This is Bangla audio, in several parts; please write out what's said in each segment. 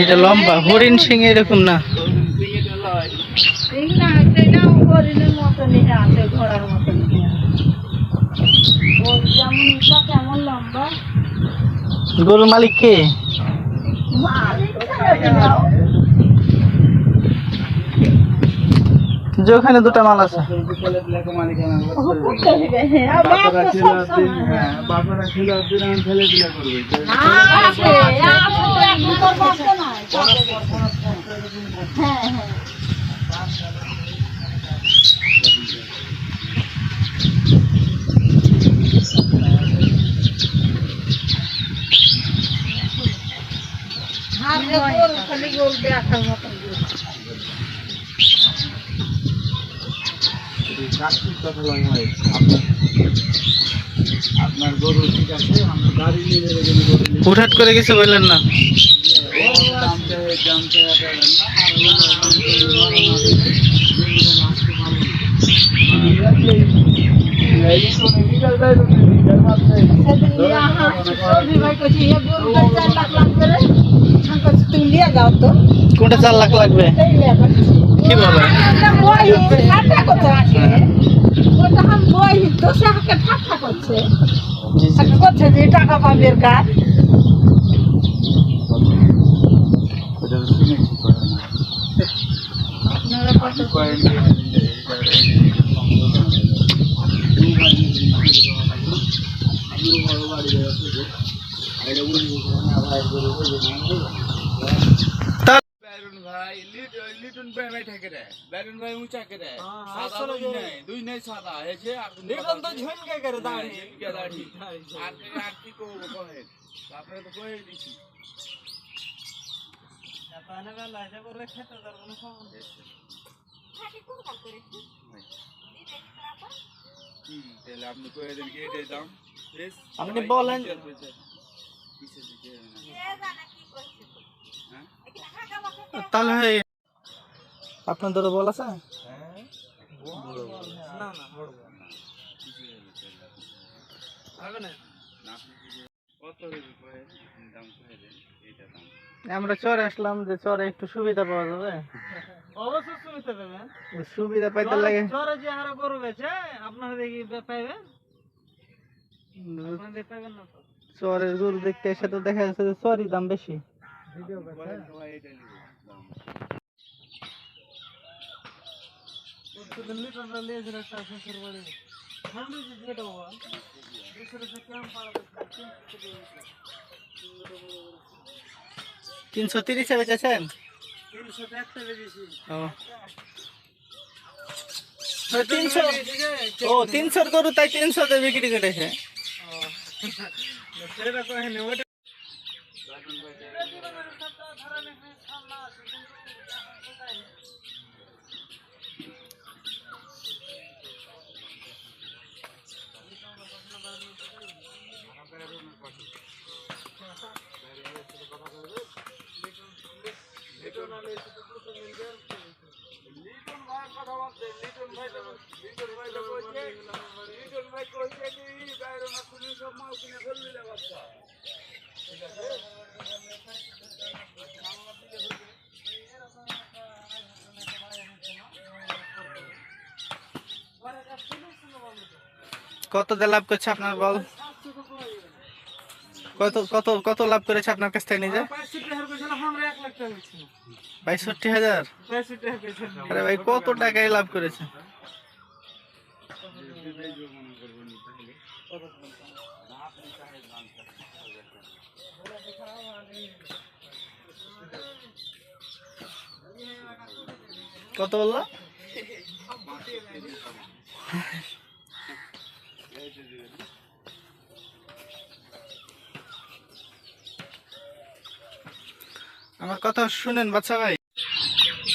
এটা লম্বা হরিণ সিং এরকম না? ঠিক না সেটাও হরিণের মতনই আছে ঘোড়ার মতন ওর যেমন উঁচা কেমন লম্বা গরুর মালিক কে মালিক ছেড়ে দাও। যে ওখানে দুটা মাল আছে তো সবসময়। বাপরা ছিল দিন আমি ফেলে দিলে করবে আছে, আছে তো এখন হ্যাঁ, গোল। আপনার গরু ঠিক আছে আমরা গাড়ি নিয়ে হুটহাট করে কিছু বললেন না কোনটা চার লাখ লাগবে। কি বলে একটা বই, ঠাট্টা করতে আসে। રૂપિયા બેઠા કરે બેરનભાઈ ઊંચા કરે સાદા દુઈ નહીં દુઈ નહીં સાદા હે છે નિર્ગમ તો ઝમકે કરે દાડી ઝમકે દાડી આટલી આટલી કો કહે આપણે તો કહી દીધી জাপানে বেলা আশা করলে খেতে তার কোনো সমস্যা থাকে কোন কাজ করে তাহলে আপনি কয়ে দেন কি এটাই দাম আপনি বলেন তাহলে আপনার ধরে বল আছে? না না হবে না কত হইবে কয় দাম কই দেন এটা দাম আমরা চরে আসলাম যে চরে একটু সুবিধা পাওয়া যাবে। অবশ্যই সুবিধা পাবেন। সুবিধা পাইতে লাগে। চরে যে হারে গরু বেছে আপনারা দেখি পাইবেন? আপনাদের পাইবেন না চরের গরু দেখতে এসে তো দেখা যাচ্ছে যে চরই দাম বেশি। তিনশো তিরিশে বেচেছেন তিনশো একটা বেশি ও তো তিনশো ও তিনশোর গরু তাই তিনশোতে বিক্রি করেছে সেটা কহেনি ওটা লিটন ভাই কথা বলছে লিটন ভাই তো লিটন ভাই তো কইছে লিটন ভাই কইছে কি বাইরে না তুমি সব মাল কিনে ফেল দিলে বাচ্চা ঠিক আছে কত লাভ করছে আপনার বল? কত কত কত লাভ করেছে আপনার কাছ থেকে নিজে? বাইষট্টি হাজার? আরে ভাই, কত টাকায় লাভ করেছে? কত বলল? আমার কথা শুনেন বাচ্চা ভাই।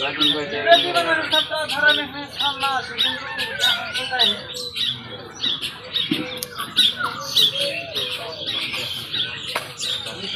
বাইরন ভাই জীবনের সবটা ধরনে সামনা আছে কিন্তু এখন কোথায় আমার বাইরনের পাশে বাইরে গিয়ে সাথে কথা বলবে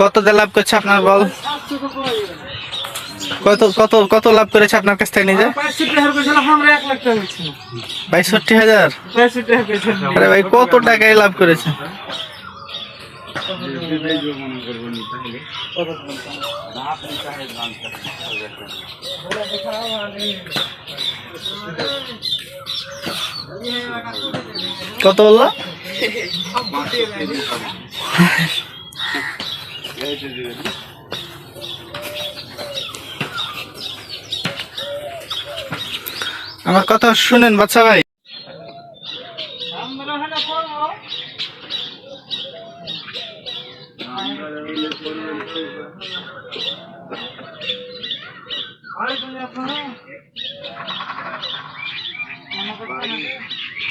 কত লাভ করছে আপনার বল? কত কত কত লাভ করেছে আপনার কাছ থেকে নিজে? বাইষট্টি হাজার? আরে ভাই, কত টাকায় লাভ করেছে? কত বলল? আমার কথা শুনেন বাচ্চা ভাই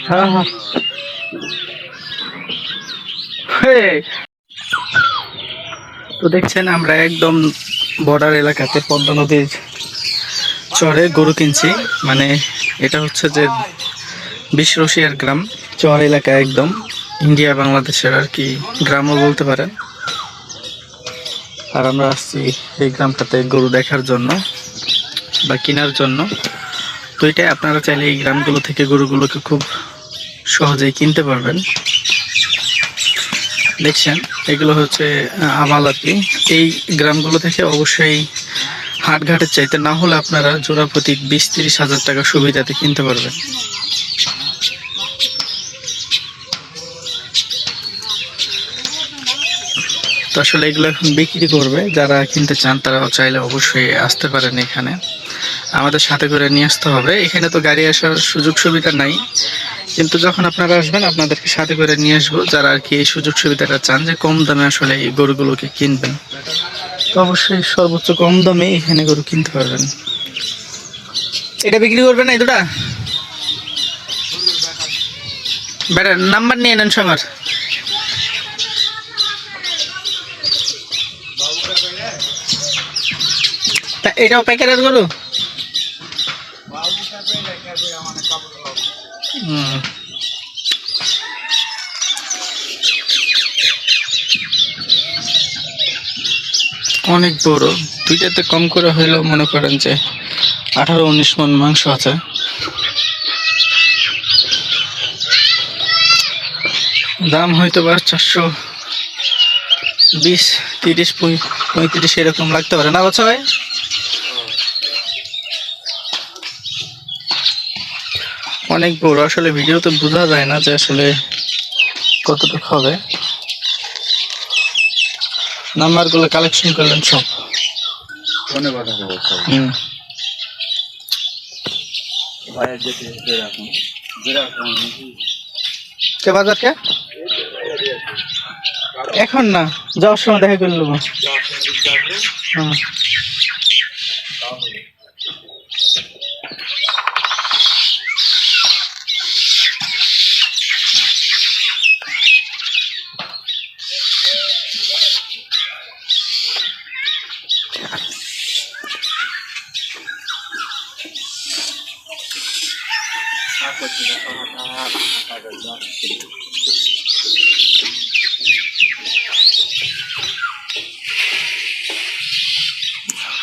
হ্যাঁ হ্যাঁ হে। তো দেখছেন, আমরা একদম বর্ডার এলাকাতে পদ্মা নদীর চরে গরু কিনছি। মানে এটা হচ্ছে যে বিশ রশিয়ার গ্রাম, চর এলাকা একদম। ইন্ডিয়া, বাংলাদেশের আর কি গ্রামও বলতে পারেন। আর আমরা আসছি এই গ্রামটাতে গরু দেখার জন্য বা কেনার জন্য। তো এটাই, আপনারা চাইলে এই গ্রামগুলো থেকে গরুগুলোকে খুব সহজেই কিনতে পারবেন। দেখছেন এগুলো হচ্ছে আহ, আমাল আর কি এই গ্রামগুলো থেকে অবশ্যই হাটঘাটের চাইতে না হলে আপনারা জোড়া প্রতি বিশ তিরিশ হাজার টাকা সুবিধাতে কিনতে পারবেন। তো আসলে এগুলো এখন বিক্রি করবে যারা কিনতে চান তারা চাইলে অবশ্যই আসতে পারেন এখানে। আমাদের সাথে করে নিয়ে আসতে হবে। এখানে তো গাড়ি আসার সুযোগ সুবিধা নাই। কিন্তু যখন আপনারা আসবেন, আপনাদেরকে সাথে করে নিয়ে আসব। যারা আর কি এই সুযোগ সুবিধাটা চান যে কম দামে আসলে এই গরুগুলোকে কিনবেন। তো অবশ্যই সর্বোচ্চ কম দামে এখানে গরু কিনতে পারবেন। এটা বিক্রি করবেন না এই দুটা? বেটার নাম্বার নিয়ে নেন সবার। তা এটাও প্যাকেটের গরু? হুম। অনেক বড়। দুইটাতে কম করে হইলেও মনে করেন যে আঠারো উনিশ মন মাংস আছে। দাম হয়তো বা চারশো বিশ, তিরিশ পঁয়ত্রিশ এরকম লাগতে পারে। না বাচ্চা ভাই? অনেক বড়। আসলে ভিডিওতে বোঝা যায় না যে আসলে কতটুকু হবে। নাম্বারগুলো কালেকশন করলেন সব। ফোনে কথা বলব ভাইয়ের রাখুন কে বাজার কে? এখন না যাওয়ার সময় দেখা করে নেব।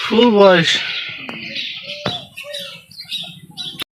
Full voz.